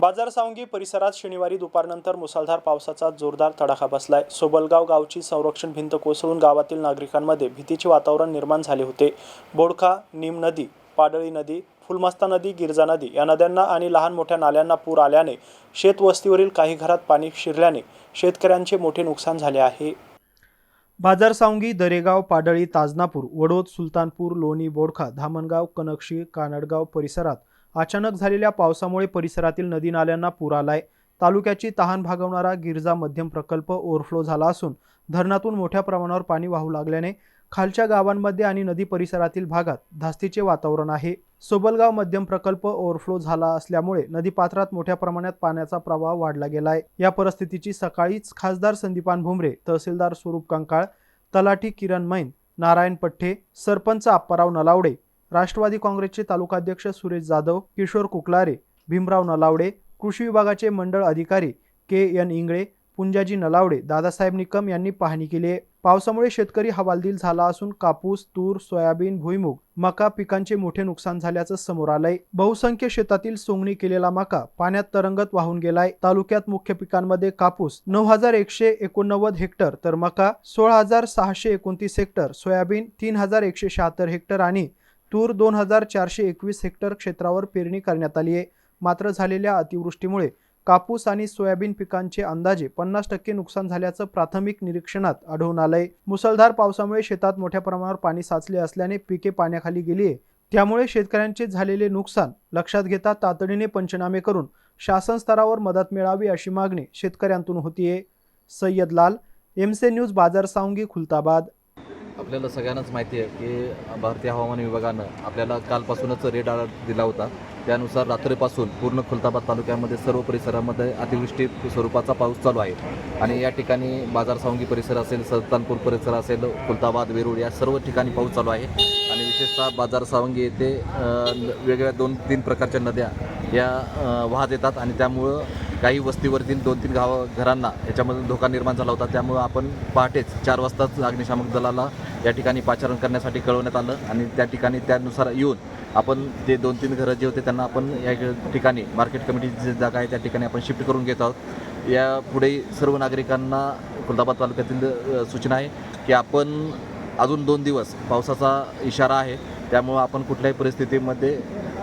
बाजार सावंगी परिसरात शनिवारी दुपारनंतर मुसळधार पावसाचा जोरदार तडाखा बसलाय. सोबलगाव गावची संरक्षण भिंत कोसळून गावातील नागरिकांमध्ये भीतीचे वातावरण निर्माण झाले होते. बोडखा नीम नदी पाडळी नदी फुलमस्ता नदी गिरजा नदी या नद्यांना आणि लहान मोठ्या नाल्यांना पूर आल्याने शेतवस्तीवरील काही घरात पाणी शिरल्याने शेतकऱ्यांचे मोठे नुकसान झाले आहे. बाजार सावंगी दरेगाव पाडळी ताजनापूर वडोद सुलतानपूर लोणी बोडखा धामणगाव कनकशी कानडगाव परिसरात अचानक झालेल्या पावसामुळे परिसरातील नदी नाल्यांना पूर आलाय. तालुक्याची तहान भागवणारा गिरजा मध्यम प्रकल्प ओव्हरफ्लो झाला असून धरणातून मोठ्या प्रमाणावर पाणी वाहू लागल्याने खालच्या गावांमध्ये आणि नदी परिसरातील भागात धास्तीचे वातावरण आहे. सोबलगाव मध्यम प्रकल्प ओव्हरफ्लो झाला असल्यामुळे नदीपात्रात मोठ्या प्रमाणात पाण्याचा प्रवाह वाढला गेलाय. या परिस्थितीची सकाळीच खासदार संदीपान भुमरे तहसीलदार स्वरूप कंकाळ तलाठी किरण मैन नारायण पठ्ठे सरपंच आप्पाराव नलावडे राष्ट्रवादी काँग्रेसचे तालुकाध्यक्ष सुरेश जाधव किशोर कुकलारे भीमराव नलावडे कृषी विभागाचे मंडळ अधिकारी के एन इंगळे पुंजाजी नलावडे दादासाहेब निकम यांनी पाहणी केली आहे. पावसामुळे शेतकरी हवालदिल झाला असून कापूस तूर सोयाबीन भुईमुग मका पिकांचे मोठे नुकसान झाल्याचं समोर आलंय. बहुसंख्य शेतातील सोंगणी केलेला मका पाण्यात तरंगत वाहून गेलाय. तालुक्यात मुख्य पिकांमध्ये कापूस नऊ हजार एकशे एकोणनव्वद हेक्टर तर मका सोळा हजार सहाशे एकोणतीस हेक्टर सोयाबीन तीन हजार एकशे शहात्तर हेक्टर आणि तूर दोन हजार चारशे एकवीस हेक्टर क्षेत्रावर पेरणी करण्यात आली आहे. मात्र झालेल्या अतिवृष्टीमुळे कापूस आणि सोयाबीन पिकांचे अंदाजे पन्नास टक्के नुकसान झाल्याचं प्राथमिक निरीक्षणात आढळून आलंय. मुसळधार पावसामुळे शेतात मोठ्या प्रमाणावर पाणी साचले असल्याने पिके पाण्याखाली गेली आहे. त्यामुळे शेतकऱ्यांचे झालेले नुकसान लक्षात घेता तातडीने पंचनामे करून शासन स्तरावर मदत मिळावी अशी मागणी शेतकऱ्यांतून होतीये. सय्यद लाल एमसे न्यूज बाजार सावंगी खुलताबाद. आपल्याला सगळ्यांनाच माहिती आहे की भारतीय हवामान विभागानं आपल्याला कालपासूनच रेड अलर्ट दिला होता. त्यानुसार रात्रीपासून पूर्ण खुलताबाद तालुक्यामध्ये सर्व परिसरामध्ये अतिवृष्टी स्वरूपाचा पाऊस चालू आहे. आणि या ठिकाणी बाजार सावंगी परिसर असेल सुलतानपूर परिसर असेल खुलताबाद वेरूळ या सर्व ठिकाणी पाऊस चालू आहे. आणि विशेषतः बाजार सावंगी येथे वेगवेगळ्या दोन तीन प्रकारच्या नद्या या वाहत येतात. आणि त्यामुळं काही वस्तीवरतील दोन तीन गाव घरांना याच्यामधून धोका निर्माण झाला होता. त्यामुळं आपण पहाटेच चार वाजताच अग्निशामक दलाला या ठिकाणी पाचारण करण्यासाठी कळवण्यात आलं आणि त्या ठिकाणी त्यानुसार येऊन आपण जे दोन तीन घरं जे होते त्यांना आपण या ठिकाणी मार्केट कमिटीची जी जागा आहे त्या ठिकाणी आपण शिफ्ट करून घेत आहोत. या पुढे सर्व नागरिकांना खुलदाबाद तालुक्यातील सूचना आहे की आपण अजून दोन दिवस पावसाचा इशारा आहे. त्यामुळं आपण कुठल्याही परिस्थितीमध्ये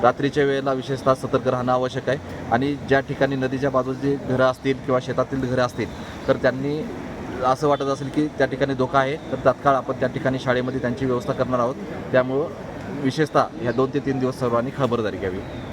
रात्रीच्या वेळेला विशेषतः सतर्क राहणं आवश्यक आहे. आणि ज्या ठिकाणी नदीच्या बाजूची घरं असतील किंवा शेतातील घरं असतील तर त्यांनी असं वाटत असेल की त्या ठिकाणी धोका आहे तर तात्काळ आपण त्या ठिकाणी शाळेमध्ये त्यांची व्यवस्था करणार आहोत. त्यामुळं विशेषतः ह्या दोन ते तीन दिवस सर्वांनी खबरदारी घ्यावी.